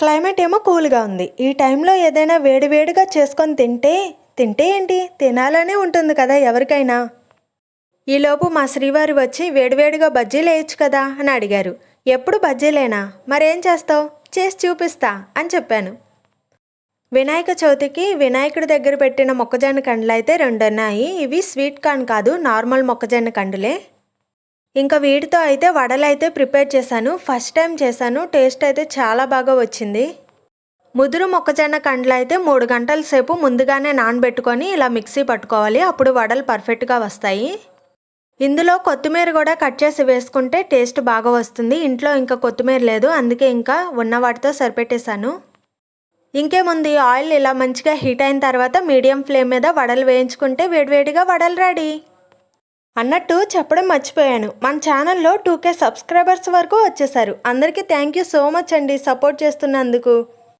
Climate ఏమో కూల్గా ఉంది. ఈ టైంలో ఏదైనా వేడివేడిగా చేసుకొని తింటే తింటే ఏంటి? తినాలనే ఉంటుంది కదా ఎవరికైనా. ఈలోపు మా శ్రీవారి వచ్చి వేడివేడిగా బజ్జీలు వేయచ్చు కదా అని అడిగారు. ఎప్పుడు బజ్జీలేనా మరేం చేస్తావు? చేసి చూపిస్తా అని చెప్పాను. వినాయక చవితికి వినాయకుడి దగ్గర పెట్టిన మొక్కజొన్న కండ్లు అయితే రెండు ఉన్నాయి ఇవి స్వీట్ కార్న్ కాదు నార్మల్ మొక్కజొన్న కండులే. ఇంకా వీటితో అయితే వడలు అయితే ప్రిపేర్ చేశాను. ఫస్ట్ టైం చేశాను. టేస్ట్ అయితే చాలా బాగా వచ్చింది. ముదురు మొక్కజొన్న కండ్లు అయితే మూడు గంటల సేపు ముందుగానే నానబెట్టుకొని ఇలా మిక్సీ పట్టుకోవాలి. అప్పుడు వడలు పర్ఫెక్ట్గా వస్తాయి. ఇందులో కొత్తిమీర కూడా కట్ చేసి వేసుకుంటే టేస్ట్ బాగా వస్తుంది. ఇంట్లో ఇంకా కొత్తిమీర లేదు. అందుకే ఇంకా ఉన్న వాటితో సరిపెట్టేశాను. ఇంకేముంది? ఆయిల్ ఇలా మంచిగా హీట్ అయిన తర్వాత మీడియం ఫ్లేమ్ మీద వడలు వేయించుకుంటే వేడివేడిగా వడలు రెడీ. అన్నట్టు చెప్పడం మర్చిపోయాను. మన ఛానల్లో టూ కే సబ్స్క్రైబర్స్ వరకు వచ్చేసారు అందరికీ థ్యాంక్ యూ సో మచ్ అండి సపోర్ట్ చేస్తున్నందుకు.